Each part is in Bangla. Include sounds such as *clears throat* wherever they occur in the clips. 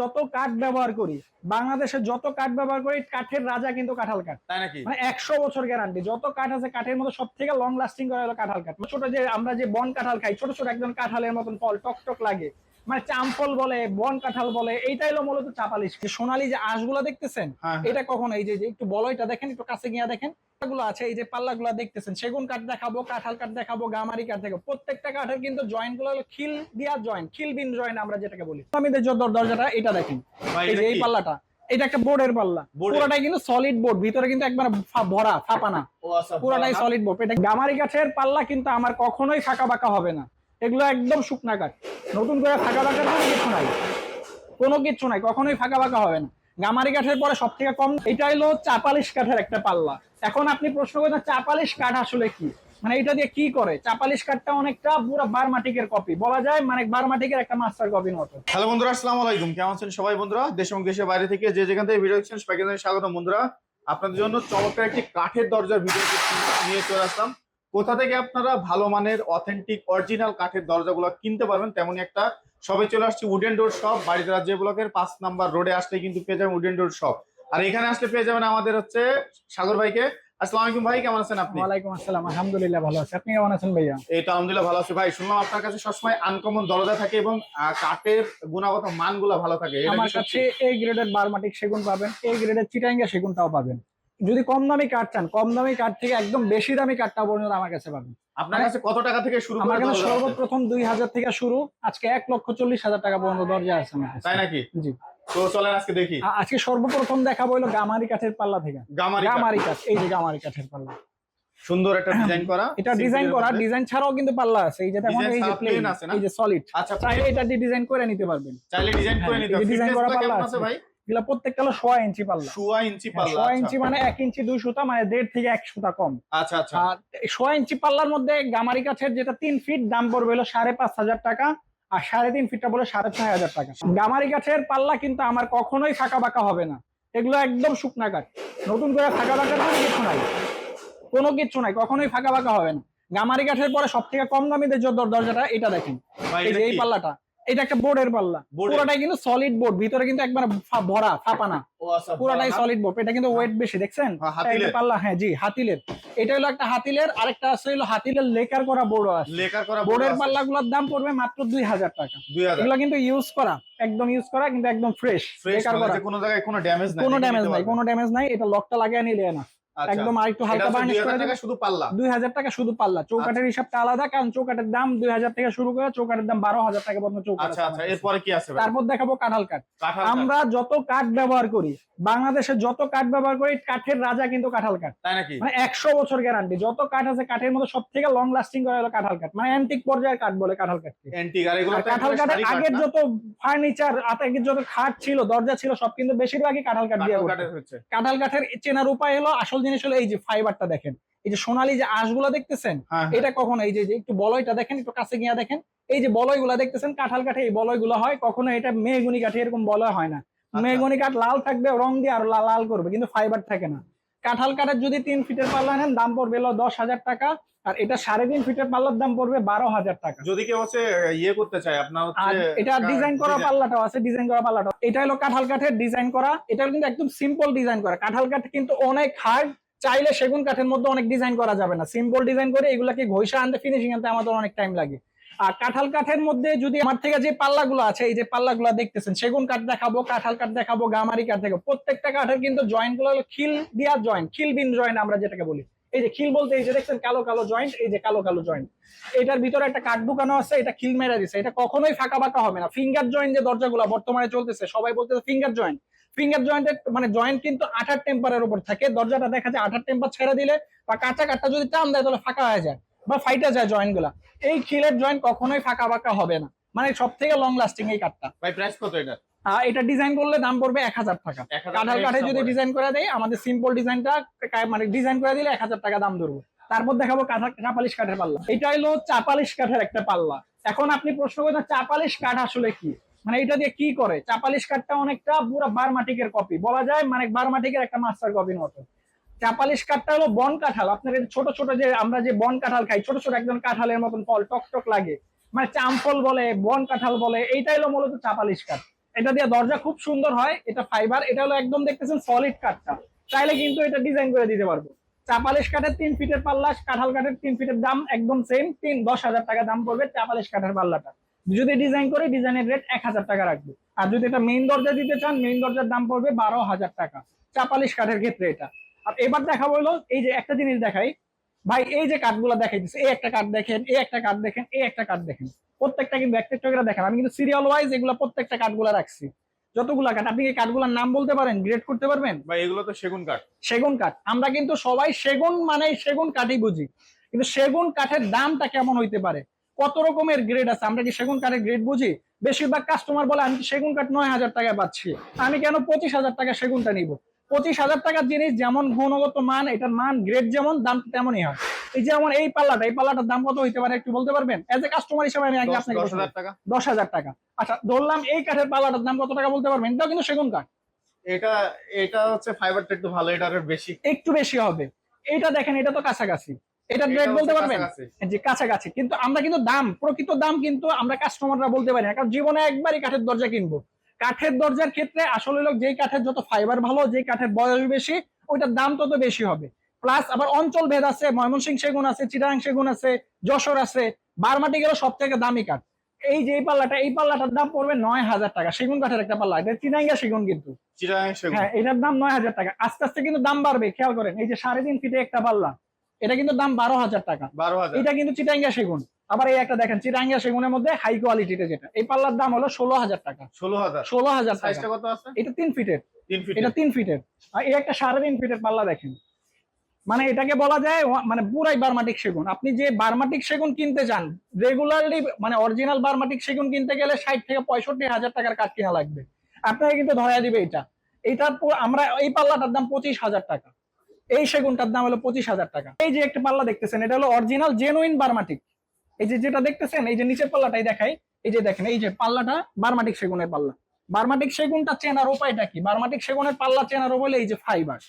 যত কাঠ ব্যবহার করি বাংলাদেশে যত কাঠ ব্যবহার করি কাঠের রাজা কিন্তু কাঁঠাল কাঠ। তাই নাকি? মানে একশো বছর গ্যারান্টি যত কাঠ আছে কাঠের মতো সব থেকে লং লাস্টিং করা হলো কাঠাল কাঠ। ছোট যে আমরা যে বন কাঁঠাল খাই ছোট ছোট একদম কাঁঠালের মতন ফল টক টক লাগে মানে চাম্পল বলে বন কাঁঠাল বলে এইটাই হলো মূলত চাপালিশ। সোনালী যে আঁশগুলো দেখতেছেন হ্যাঁ, হ্যাঁ। এটা কখন? এই যে একটু বলয়টা দেখেন একটু কাছে গিয়ে দেখেন। গুলো আছে এই যে পাল্লাগুলো দেখতেছেন সেগুন কাঠ দেখাবো কাঁঠাল কাঠ দেখাবো গামারি কাঠ দেখাবো। প্রত্যেকটা কাঠের কিন্তু জয়েন্টগুলো হলো খিল দিয়া জয়েন্ট খিল বিন জয়েন্ট আমরা যেটাকে বলি। আমি যে দরজাটা এটা দেখেন। এই যে এই পাল্লাটা এটা একটা বোর্ডের পাল্লা? পুরোটাই কিন্তু সলিড বোর্ড ভিতরে কিন্তু একবার ভরা ফাপানা। পুরোটাই সলিড বোর্ড এটা গামারি কাঠের পাল্লা কিন্তু আমার কখনোই ফাঁকা বাঁকা হবে না। এগুলো একদম শুকনা কাঠ। নতুন করে ফাঁকা ফাঁকা কোনো কিছু নাই। কোনো কিছু নাই, কখনোই ফাঁকা ফাঁকা হবে না। গামারি কাঠের পরে সব থেকে কম এটা হলো চাপালিশ কাঠের একটা পাল্লা। এখন আপনি প্রশ্ন করছেন চাপালিশ কাঠ আসলে কি? মানে এটা দিয়ে কি করে? চাপালিশ কাঠটা অনেকটা পুরো বারমাটিকের কপি বলা যায় মানে বারমাটিকের একটা মাস্টার কপির মতো। হ্যালো বন্ধুরা, আসসালামু আলাইকুম। কেমন আছেন সবাই বন্ধুরা? দেশ এবং দেশের বাইরে থেকে যে যেখান থেকে ভিডিও দেখছেন, সবাইকে স্বাগত বন্ধুরা। আপনাদের জন্য চমৎকার একটি কাঠের দরজার ভিডিও নিয়ে চলে আসলাম। কোথা থেকে আপনারা ভালো মানের অথেন্টিক অরিজিনাল কাঠের দরজাগুলো কিনতে পারবেন তেমনই একটা সবে চলে আসছি উডেন ডোর শপ বাড়িতে রাজ্য ব্লকের পাঁচ নাম্বার রোডে আসলে কিন্তু পেয়ে যাবেন উডেন ডোর শপ আর এখানে আসলে পেয়ে যাবেন আমাদের হচ্ছে সাগর ভাইকে। আসসালামু আলাইকুম ভাই কেমন আছেন আপনি? ওয়ালাইকুম আসসালাম আলহামদুলিল্লাহ ভালো আছে। আপনি কেমন আছেন ভাইয়া? এই তো আলহামদুলিল্লাহ ভালো আছে ভাই। শুনলাম আপনার কাছে সবসময় আনকমন দরজা থাকে এবং কাঠের গুণগত মানগুলো ভালো থাকে এটা কি আমার সত্যি? কাছে এ গ্রেডের বারমাটিক সেগুন পাবেন এ গ্রেডের চিটাঙ্গা সেগুনটাও পাবেন। যদি কম দামি কাঠ চান কম দামি কাঠ থেকে একদম বেশি দামি কাঠটা পর্যন্ত আমার কাছে পাবেন। আপনার কাছে কত টাকা থেকে শুরু আমার কাছে সর্বপ্রথম দুই হাজার থেকে শুরু আজকে এক লক্ষ চল্লিশ হাজার টাকা পর্যন্ত দরজা আছে আমার তাই নাকি? জি। তো চলেন আজকে দেখি। আজকে সর্বপ্রথম দেখাবো হলো গামারি কাঠের পাল্লা থেকে। গামারি কাঠ। এই যে গামারি কাঠের পাল্লা। সুন্দর একটা ডিজাইন করা। *clears throat* এটা ডিজাইন করা ডিজাইন ছাড়াও কিন্তু পাল্লা আছে। এই যে দেখুন এই যে প্লেন আছে না? এই যে সলিড আচ্ছা চাইলে এটা দিয়ে ডিজাইন করে নিতে পারবেন। চাইলে ডিজাইন করে হ্যাঁ, নিতে হবে। design করা পাল্লা। আছে ভাই? এগুলা প্রত্যেকটা হলো সোয়া ইঞ্চি পাল্লা। সোয়া ইঞ্চি হ্যাঁ, পাল্লা সোয়া আচ্ছা। ইঞ্চি মানে এক ইঞ্চি দুই সুতা মানে দেড় থেকে এক সুতা কম। আচ্ছা আচ্ছা। আর সোয়া ইঞ্চি পাল্লার মধ্যে গামারি কাঠের যেটা তিন ফিট দাম পড়বে হলো সাড়ে পাঁচ হাজার টাকা আর সাড়ে তিন ফিটটা বলে সাড়ে ছয় হাজার টাকা। গামারি কাঠের পাল্লা কিন্তু আমার কখনোই ফাঁকা বাঁকা হবে না। এগুলো একদম শুকনা কাঠ। নতুন করে ফাঁকা বাঁকার কোনো কিছু নাই। কোনো কিছু নাই কখনোই ফাঁকা বাঁকা হবে না। গামারি কাঠের পরে সব থেকে কম দামি যে দর- দরজাটা এটা দেখেন। এই? পাল্লাটা। এটা একটা বোর্ডের পাল্লা। পুরোটাই কিন্তু সলিড বোর্ড ভিতরে কিন্তু একবার ভরা ফাঁপানা। পুরোটাই সলিড বোর্ড এটা কিন্তু ওয়েট বেশি দেখছেন? হ্যাঁ, হাতিলের। পাল্লা হ্যাঁ জি হাতিলের। এটা হলো একটা হাতিলের আরেকটা আছে হলো হাতিলের লেকার করা বোর্ড আছে। লেকার করা বোর্ডের আছে। পাল্লা গুলোর দাম পড়বে মাত্র দুই হাজার টাকা। 2000 এগুলো কিন্তু ইউজ করা একদম ইউজ করা কিন্তু একদম ফ্রেশ লেকার করা। কোনো জায়গায় কোনো ড্যামেজ নাই কোনো ড্যামেজ নাই কোনো ড্যামেজ নাই এটা লকটা লাগিয়ে নিলে না। একদম আর একটু হালকা বার্নিশ করে টাকা শুধু পাল্লা। দুই হাজার টাকা শুধু পাল্লা। চৌকাঠের হিসাবটা আলাদা কারণ চৌকাঠের দাম দুই হাজার থেকে শুরু করে চৌকাঠের দাম বারো হাজার টাকা পর্যন্ত চৌকাঠ আচ্ছা আচ্ছা। এরপরে কি আছে তারপর দেখাবো কাঁঠাল কাঠ। আমরা যত কাঠ ব্যবহার করি বাংলাদেশে যত কাঠ ব্যবহার করি কাঠের রাজা কিন্তু কাঁঠাল কাঠ। তাই নাকি? মানে একশো বছর গ্যারান্টি যত কাঠ আছে কাঠের মধ্যে সব থেকে লং লাস্টিং করা হলো কাঁঠাল কাঠ। মানে অ্যান্টিক পর্যায়ের কাঠ বলে কাঁঠাল কাঠ। অ্যান্টিক আর এগুলো কাঁঠাল কাঠের আগের যত ফার্নিচার আগের যত খাট ছিল দরজা ছিল সব কিন্তু বেশিরভাগই কাঁঠাল কাঠ দিয়ে কাঁঠাল কাঠের চেনার উপায় হলো আসল জিনিস হলো এই যে ফাইবারটা দেখেন। এই যে সোনালি যে আঁশগুলো দেখতেছেন হ্যাঁ এটা কখনো এই যে একটু বলয়টা দেখেন একটু কাছে গিয়া দেখেন। এই যে বলয়গুলা দেখতেছেন কাঁঠাল কাঠে এই বলয়গুলো হয় কখনো এটা মেহগুনি কাঠে এরকম বলয় হয় না। আচ্ছা। মেহগুনি কাঠ লাল থাকবে রং দিয়ে আর লাল করবে কিন্তু ফাইবার থাকে না। কাঁঠাল কাঠের যদি তিন ফিটের পাল্লা নেন দাম পড়বে হলো দশ হাজার টাকা। আর এটা সাড়ে তিন ফিটের পাল্লার দাম পড়বে বারো হাজার টাকা। যদি কেউ হচ্ছে ইয়ে করতে চায় আপনার আর এটা ডিজাইন করা পাল্লাটাও আছে ডিজাইন করা পাল্লাটা এটা হলো কাঁঠাল কাঠের ডিজাইন করা। এটা কিন্তু একদম সিম্পল ডিজাইন করা। কাঁঠাল কাঠ কিন্তু অনেক হার্ড চাইলে সেগুন কাঠের মধ্যে অনেক ডিজাইন করা যাবে না। সিম্পল ডিজাইন করে এগুলাকে ঘষা আনতে ফিনিশিং আনতে আমাদের অনেক টাইম লাগে। কাঁঠাল কাঠের মধ্যে যদি আমার থেকে যে পাল্লাগুলো আছে, এই যে পাল্লাগুলো দেখতেছেন, সেগুন কাঠ দেখাবো, কাঁঠাল কাঠ দেখাবো, গামারি কাঠ দেখাবো, প্রত্যেকটা কাঠের কিন্তু জয়েন্টগুলো খিল দিয়া জয়েন্ট খিল বিন জয়েন্ট আমরা যেটাকে বলি। এই যে খিল বলতে, এই যে দেখছেন কালো কালো জয়েন্ট এই যে কালো কালো জয়েন্ট এটার ভিতরে একটা কাঠ ঢুকানো আছে, এটা খিল মেরা দিছে। এটা কখনোই ফাঁকা বাঁকা হবে না। ফিঙ্গার জয়েন্ট যে দরজাগুলো বর্তমানে চলতেছে, সবাই বলতেছে ফিঙ্গার জয়েন্ট ফিঙ্গার জয়েন্টের মানে জয়েন্ট কিন্তু আঠার টেম্পারের উপর থাকে। দরজাটা দেখা যায় আঠার টেম্পার ছেড়ে দিলে বা কাঁচা কাঠটা যদি টান দেয় তাহলে ফাঁকা হয়ে যায়। বা ফাইটা যায় জয়েন্টগুলা এই খিলের জয়েন্ট কখনোই ফাঁকা বাঁকা হবে না। মানে সব থেকে লং লাস্টিং এই কাঠটা ভাই প্রাইস কত এটা এটা ডিজাইন করলে দাম পড়বে এক হাজার টাকা। 1000 কাঁঠাল কাঠে যদি ডিজাইন করে দেয় আমাদের সিম্পল ডিজাইনটা মানে ডিজাইন করে দিলে এক হাজার টাকা দাম ধরবো। তারপর দেখাবো চাপালিশ কাঠের পাল্লা। এটা হলো চাপালিশ কাঠের একটা পাল্লা। এখন আপনি প্রশ্ন করছেন চাপালিশ কাঠ আসলে কি? মানে এটা দিয়ে কি করে? চাপালিশ কাঠটা অনেকটা পুরো বারমাটিকের কপি বলা যায় মানে বারমাটিকের একটা মাস্টার কপির মতো। চাপালিশ কাঠটা হলো বন কাঁঠাল। আপনার ছোট ছোট যে আমরা যে বন কাঁঠাল খাই, ছোট ছোট একদম কাঁঠালের মতন ফল টক টক লাগে। মানে চামফল বলে, বন কাঁঠাল বলে, এইটাই হলো মূলত চাপালিশ কাঠ। এটা দিয়ে দরজা খুব সুন্দর হয়, এটা ফাইবার এটা হলো একদম দেখতেছেন সলিড কাঠটা। চাইলে কিন্তু এটা ডিজাইন করে দিতে পারব। চাপালিশ কাঠের তিন ফিটের পাল্লা কাঁঠাল কাঠের তিন ফিটের দাম একদম সেম তিন, দশ হাজার টাকা দাম পড়বে চাপালিশ কাঠের পাল্লাটা। যদি ডিজাইন করে ডিজাইনের রেট এক হাজার টাকা রাখবে। আর যদি এটা মেইন দরজা দিতে চান মেইন দরজার দাম পড়বে বারো হাজার টাকা। চাপালিশ কাঠের ক্ষেত্রে এটা। আর এবার দেখা হলো এই যে একটা জিনিস দেখাই। ভাই এই যে কাঠগুলো দেখাইতেছে এই একটা কাঠ দেখেন এই একটা কাঠ দেখেন এই একটা কাঠ দেখেন। প্রত্যেকটা কিন্তু একটা একটা করে দেখেন। আমি কিন্তু সিরিয়াল ওয়াইজ এগুলো প্রত্যেকটা কাঠগুলো রাখছি। যতগুলা কাঠ আপনি কাঠগুলোর নাম বলতে পারেন? গ্রেড করতে পারবেন? ভাই এগুলো তো সেগুন কাঠ। সেগুন কাঠ। আমরা কিন্তু সবাই সেগুন মানে সেগুন কাঠই বুঝি। কিন্তু সেগুন কাঠের দামটা কেমন হইতে পারে? কত রকমের গ্রেড আছে? আমরা কি সেগুন কাঠের গ্রেড বুঝি? বেশিরভাগ কাস্টমার বলে আমি সেগুন কাঠ নয় হাজার টাকায় পাচ্ছি। আমি কেন পঁচিশ হাজার টাকা সেগুনটা নিব? পঁচিশ হাজার টাকার জিনিস যেমন গুণগত মান এটার মান গ্রেড যেমন দাম তেমনই হয়। এই যেমন এই পাল্লাটা এই পাল্লাটার দাম কত হইতে পারে একটু বলতে পারবেন? এজ এ কাস্টমার হিসেবে আমি আগে দশ আপনাকে দশ হাজার টাকা। আচ্ছা ধরলাম এই কাঠের পাল্লাটার দাম কত টাকা বলতে পারবেন? এটাও কিন্তু সেগুন কাঠ। এটা এটা হচ্ছে ফাইবারটা একটু ভালো এটা বেশি। একটু বেশি হবে। এটা দেখেন এটা তো কাছাকাছি। এটা রেট বলতে পারবেন। যে কাছাকাছি। কিন্তু আমরা কিন্তু দাম প্রকৃত দাম কিন্তু আমরা কাস্টমাররা বলতে পারি না। কারণ জীবনে একবারই কাঠের দরজা কিনবো। কাঠের দরজার ক্ষেত্রে আসলে লোক যেই কাঠের যত ফাইবার ভালো যেই কাঠের বয়স বেশি ওইটার দাম তত বেশি হবে। প্লাস আবার অঞ্চল ভেদ আছে ময়মনসিংহ সেগুন আছে চিরাং সেগুন আছে যশোর আছে বারমাটি গেল সব থেকে দামি কাঠ। এই যে পাল্লাটা এই পাল্লাটার দাম পড়বে নয় হাজার টাকা সেগুন কাঠের একটা পাল্লা এটা চিরাঙ্গা সেগুন কিন্তু। হ্যাঁ এটার দাম নয় হাজার টাকা। আস্তে আস্তে কিন্তু দাম বাড়বে খেয়াল করেন এই যে সাড়ে তিন ফিটে একটা পাল্লা এটা কিন্তু দাম বারো হাজার টাকা। বারো হাজার। এটা কিন্তু চিটাঙ্গা সেগুন। আবার এই একটা দেখেন চিটাঙ্গা সেগুনের মধ্যে হাই কোয়ালিটিতে যেটা। এই পাল্লার দাম হলো ষোলো হাজার টাকা। ষোলো হাজার। ষোলো হাজার সাইজটা কত আছে? এটা তিন ফিটের এটা তিন ফিটের আর এই একটা সাড়ে তিন ফিটের পাল্লা দেখেন। মানে এটাকে বলা যায় মানে পুরাই বার্মাটিক সেগুন। আপনি যে বার্মাটিক সেগুন কিনতে চান রেগুলারলি মানে অরিজিনাল বার্মাটিক সেগুন কিনতে গেলে ষাট থেকে পঁয়ষট্টি হাজার টাকার কাঠ কিনা লাগবে। আপনাকে কিন্তু ধরা দিবে এটা। এইটার পর- আমরা এই পাল্লাটার দাম পঁচিশ হাজার টাকা। এই সেগুনটার দাম হলো পঁচিশ হাজার টাকা। এই যে একটা পাল্লা দেখতেছেন এটা হলো অরিজিনাল জেনুইন বার্মাটিক। এই যে যেটা দেখতেছেন, এই যে নিচের পাল্লাটাই দেখাই। এই যে দেখেন, এই যে পাল্লাটা বার্মাটিক সেগুনের পাল্লা। বার্মাটিক সেগুনটা চেনার উপায়টা কি? বার্মাটিক সেগুনের পাল্লা চেনার বলে এই যে ফাইবার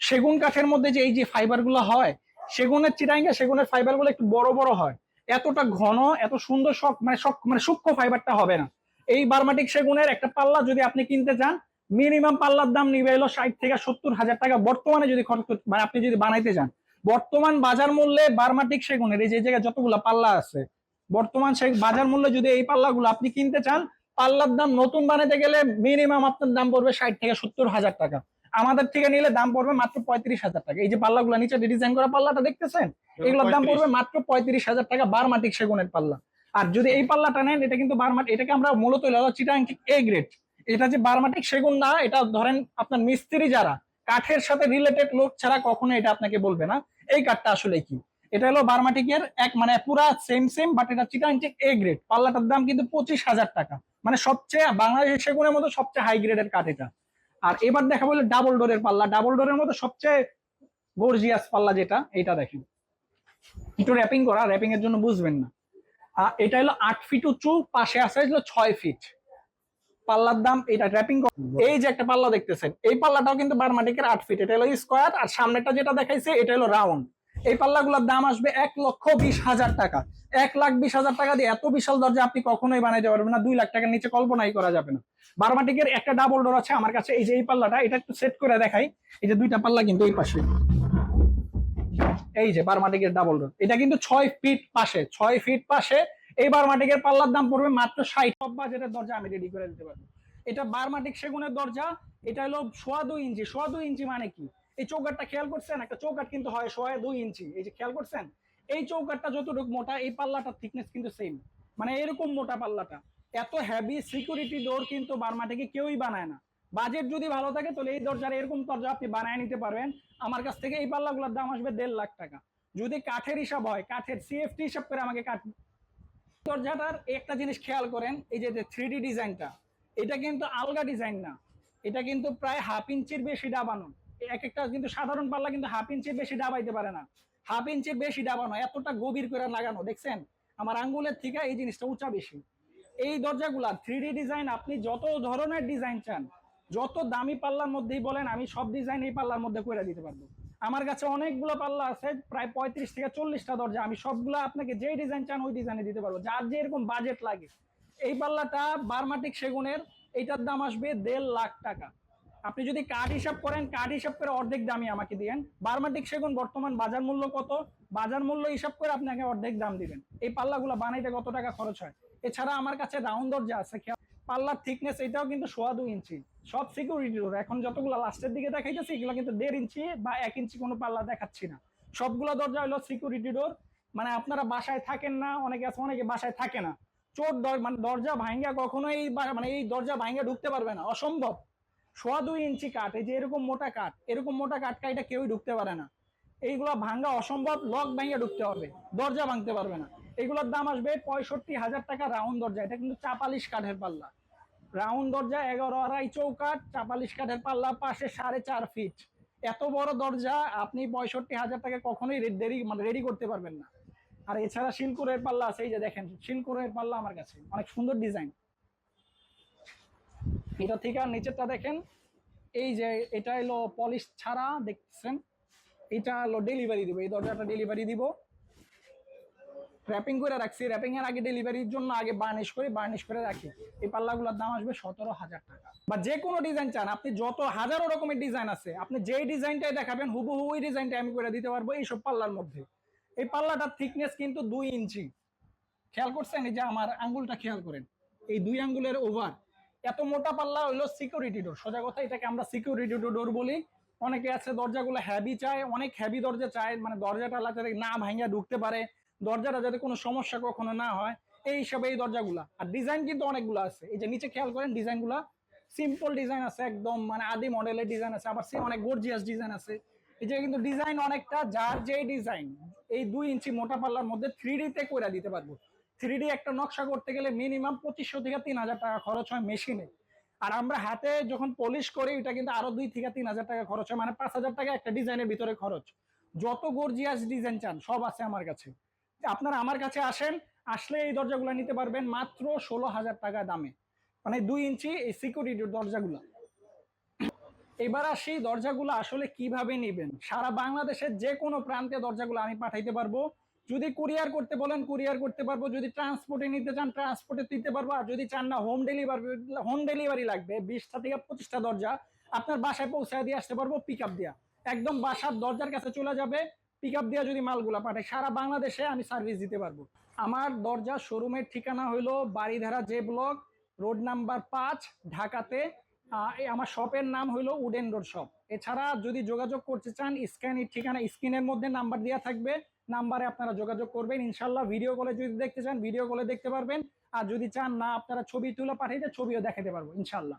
সেগুন কাঠের মধ্যে যে এই যে ফাইবার হয়, সেগুনের চিরাঙ্গা সেগুনের ফাইবারগুলো একটু বড় বড় হয়। এতটা ঘন, এত সুন্দর শক মানে শক মানে সূক্ষ্ম ফাইবারটা হবে না। এই বার্মাটিক সেগুনের একটা পাল্লা যদি আপনি কিনতে চান মিনিমাম পাল্লার দাম নিবে এলো ষাট থেকে সত্তর হাজার টাকা। বর্তমানে যদি খরচ মানে আপনি যদি বানাইতে চান বর্তমান বাজার মূল্যে বার্মাটিক সেগুনের এই যে জায়গায় যতগুলো পাল্লা আছে বর্তমান সে বাজার মূল্যে যদি এই পাল্লাগুলো আপনি কিনতে চান পাল্লার দাম নতুন বানাতে গেলে মিনিমাম আপনার দাম পড়বে ষাট থেকে সত্তর হাজার টাকা। আমাদের থেকে নিলে দাম পড়বে মাত্র পঁয়ত্রিশ হাজার টাকা। এই যে পাল্লাগুলো নিচে ডিজাইন করা পাল্লাটা দেখতেছেন এগুলোর দাম পড়বে মাত্র পঁয়ত্রিশ হাজার টাকা বারমাটিক সেগুনের পাল্লা। আর যদি এই পাল্লাটা নেন এটা কিন্তু বারমাটি এটাকে আমরা মূলত চিটাং এ গ্রেড এটা যে বারমাটিক সেগুন না এটা ধরেন আপনার মিস্ত্রি যারা কাঠের সাথে রিলেটেড লোক ছাড়া কখনো এটা আপনাকে বলবে না। এই কাঠটা আসলে কি? এটা হলো বারমাটিকের এক মানে পুরা সেম সেম বাট এটা চিটাং এ গ্রেড পাল্লাটার দাম কিন্তু পঁচিশ হাজার টাকা। মানে সবচেয়ে বাংলাদেশের সেগুনের মতো সবচেয়ে হাই গ্রেডের কাঠ এটা। আর এবার দেখা বলে ডাবল ডোরের পাল্লা। ডাবল ডোরের মতো সবচেয়ে গর্জিয়াস পাল্লা যেটা এটা দেখেন। একটু র্যাপিং করা র্যাপিং এর জন্য বুঝবেন না। এটা হলো আট ফিট উঁচু, পাশে আছে ছয় ফিট পাল্লার দাম এটা র্যাপিং এই যে একটা পাল্লা দেখতেছেন এই পাল্লাটাও কিন্তু বারমাটিকের আট ফিট এটা হলো স্কোয়ার আর সামনেটা যেটা দেখাইছে এটা হলো রাউন্ড এই পাল্লাগুলোর দাম আসবে এক লক্ষ বিশ হাজার টাকা। এক লাখ বিশ হাজার টাকা দিয়ে এত বিশাল দরজা আপনি কখনোই বানাইতে পারবেন না দুই লাখ টাকার নিচে কল্পনাই করা যাবে না। বারমাটিকের একটা ডাবল ডোর আছে আমার কাছে এই যে এই পাল্লাটা এটা একটু সেট করে দেখাই। এই যে দুইটা পাল্লা কিন্তু এই পাশে। এই যে বারমাটিকের ডাবল ডোর এটা কিন্তু ছয় ফিট পাশে ছয় ফিট পাশে এই বারমাটিকের পাল্লার দাম পড়বে মাত্র ষাট সব বাজেটের দরজা আমি রেডি করে দিতে পারব। এটা বারমাটিক সেগুনের দরজা, এটা হলো সোয়া দুই ইঞ্চি। সোয়া দুই ইঞ্চি মানে কি? এই চৌকাটটা খেয়াল করছেন? একটা চৌকাট কিন্তু হয় সোয়া দুই ইঞ্চি। এই যে খেয়াল করছেন? এই চৌকাটটা যতটুকু মোটা, এই পাল্লাটার থিকনেস কিন্তু সেম মানে এরকম মোটা পাল্লাটা। এত হেভি সিকিউরিটি ডোর কিন্তু বারমাটিকে কেউই বানায় না। বাজেট যদি ভালো থাকে, তাহলে এই দরজার এরকম দরজা আপনি বানায় নিতে পারবেন। আমার কাছ থেকে এই পাল্লাগুলোর দাম আসবে দেড় লাখ টাকা। যদি কাঠের হিসাব হয়, কাঠের সিএফটি হিসাব করে আমাকে কাঠ দরজাটার একটা জিনিস খেয়াল করেন, এই যে থ্রি ডিজাইনটা, এটা কিন্তু আলগা ডিজাইন না। এটা কিন্তু প্রায় হাফ ইঞ্চির বেশি ডাবানো এক একটা কিন্তু সাধারণ পাল্লা কিন্তু হাফ ইঞ্চির বেশি ডাবাইতে পারে না। হাফ ইঞ্চির বেশি ডাবানো এতটা গভীর করে লাগানো, দেখছেন? আমার আঙ্গুলের থেকে এই জিনিসটা উঁচা বেশি। এই দরজাগুলা থ্রি ডিজাইন, আপনি যত ধরনের ডিজাইন চান, যত দামি পাল্লার মধ্যেই বলেন, আমি সব ডিজাইন এই পাল্লার মধ্যে করে দিতে পারব। আমার কাছে অনেকগুলো পাল্লা আছে, প্রায় পঁয়ত্রিশ থেকে চল্লিশটা দরজা। আমি সবগুলো আপনাকে যেই ডিজাইন চান ওই ডিজাইনে দিতে পারব। যার যে এরকম বাজেট লাগে। এই পাল্লাটা বারমাটিক সেগুনের, এইটার দাম আসবে দেড় লাখ টাকা। আপনি যদি কাঠ হিসাব করেন কার্ড হিসাব করে অর্ধেক দামই আমাকে দিবেন বার্মাটিক সেগুন বর্তমান বাজার মূল্য কত? বাজার মূল্য হিসাব করে আপনাকে অর্ধেক দাম দিবেন। এই পাল্লাগুলো বানাইতে কত টাকা খরচ হয়? এছাড়া আমার কাছে রাউন্ড দরজা আছে পাল্লার থিকনেস এটাও কিন্তু সোয়া দুই ইঞ্চি। সব সিকিউরিটি ডোর এখন যতগুলো লাস্টের দিকে দেখাইতেছে, এগুলো কিন্তু দেড় ইঞ্চি বা এক ইঞ্চি কোনো পাল্লা দেখাচ্ছি না। সবগুলো দরজা হলো সিকিউরিটি ডোর মানে আপনারা বাসায় থাকেন না, অনেকে আছে, অনেকে বাসায় থাকে না। চোর মানে দরজা ভাঙ্গা কখনোই মানে এই দরজা ভাঙ্গা ঢুকতে পারবে না। অসম্ভব। সোয়া দুই ইঞ্চি কাঠ, এই যে এরকম মোটা কাঠ, এরকম মোটা কাঠ কাইটা কেউই ঢুকতে পারে না। এইগুলা ভাঙ্গা অসম্ভব লক ভাঙ্গা ঢুকতে হবে। দরজা ভাঙতে পারবে না। এগুলোর দাম আসবে পঁয়ষট্টি হাজার টাকা রাউন্ড দরজা। এটা কিন্তু চাপালিশ কাঠের পাল্লা। রাউন্ড দরজা, এগারো আড়াই চৌকাঠ, চাপালিশ কাঠের পাল্লা, পাশে সাড়ে চার ফিট এত বড় দরজা, আপনি পঁয়ষট্টি হাজার টাকা কখনোই দেরি মানে রেডি করতে পারবেন না। আর এছাড়া শিলকুরের পাল্লা আছে, এই যে দেখেন শিলকুরের পাল্লা আমার কাছে। অনেক সুন্দর ডিজাইন এটা থেকে আর নিচেরটা দেখেন, এই যে এটা হলো পলিশ ছাড়া, দেখছেন? এটা হলো ডেলিভারি দিব, এই দরজাটা ডেলিভারি দিব। র্যাপিং করে রাখছি। র্যাপিং এর আগে ডেলিভারির জন্য আগে বার্নিশ করে বার্নিশ করে রাখি। এই পাল্লাগুলোর দাম আসবে সতেরো হাজার টাকা। বা যে কোনো ডিজাইন চান, আপনি যত হাজারো রকমের ডিজাইন আছে, আপনি যেই ডিজাইনটাই দেখাবেন, হুবহু ওই ডিজাইনটা আমি করে দিতে পারব এইসব পাল্লার মধ্যে। এই পাল্লাটার থিকনেস কিন্তু দুই ইঞ্চি। খেয়াল করছেন? এই যে আমার আঙ্গুলটা খেয়াল করেন। এই দুই আঙ্গুলের ওভার এত মোটা পাল্লা হইল সিকিউরিটি ডোর সোজা কথা, এটাকে আমরা সিকিউরিটি ডোর বলি। অনেকে আছে, দরজাগুলো হ্যাভি চায়, অনেক হ্যাভি দরজা চায় মানে দরজাটা যাতে না ভাঙিয়া ঢুকতে পারে। দরজাটা যাতে কোনো সমস্যা কখনো না হয়, এই হিসাবে এই দরজাগুলা। আর ডিজাইন কিন্তু অনেকগুলো আছে। এই যে নিচে খেয়াল করেন ডিজাইনগুলা সিম্পল ডিজাইন আছে একদম মানে আদি মডেলের ডিজাইন আছে, আবার সে অনেক গর্জিয়াস ডিজাইন আছে। এই যে কিন্তু ডিজাইন অনেকটা, যার যে ডিজাইন এই দুই ইঞ্চি মোটা পাল্লার মধ্যে থ্রি তে করে দিতে পারব। থ্রি ডি একটা নকশা করতে গেলে মিনিমাম পঁচিশশো থেকে তিন হাজার টাকা খরচ হয় মেশিনে আর আমরা হাতে যখন পলিশ করি, এটা কিন্তু আরও দুই থেকে তিন হাজার টাকা খরচ হয় মানে পাঁচ হাজার টাকা একটা ডিজাইনের ভিতরে খরচ। যত গর্জিয়াস ডিজাইন চান, সব আছে আমার কাছে। আপনারা আমার কাছে আসেন, আসলে এই দরজাগুলো নিতে পারবেন মাত্র ষোলো হাজার টাকা দামে। মানে দুই ইঞ্চি এই সিকিউরিটির দরজাগুলো। এবার আসি দরজাগুলো আসলে কীভাবে নেবেন। সারা বাংলাদেশের যে কোনো প্রান্তে দরজাগুলো আমি পাঠাইতে পারব। যদি কুরিয়ার করতে বলেন, কুরিয়ার করতে পারব। যদি ট্রান্সপোর্টে নিতে চান ট্রান্সপোর্টে দিতে পারব। আর যদি চান না হোম ডেলিভারি হোম ডেলিভারি লাগবে, বিশটা থেকে পঁচিশটা দরজা। আপনার বাসায় পৌঁছায় দিয়ে আসতে পারব পিক আপ দেওয়া একদম বাসার দরজার কাছে চলে যাবে। পিক আপ দেওয়া যদি মালগুলা পাঠায়, সারা বাংলাদেশে আমি সার্ভিস দিতে পারব। আমার দরজা শোরুমের ঠিকানা হলো Baridhara J block, road number পাঁচ, ঢাকাতে। আমার শপের নাম হলো উডেন রোড শপ। এছাড়া যদি যোগাযোগ করতে চান স্ক্যান ঠিকানা স্ক্রিনের মধ্যে নাম্বার দেওয়া থাকবে। নাম্বারে আপনারা যোগাযোগ করবেন। ইনশাল্লাহ ভিডিও কলে যদি দেখতে চান ভিডিও কলে দেখতে পারবেন। আর যদি চান না, আপনারা ছবি তুলে পাঠাইতে ছবিও দেখাতে পারব ইনশাল্লাহ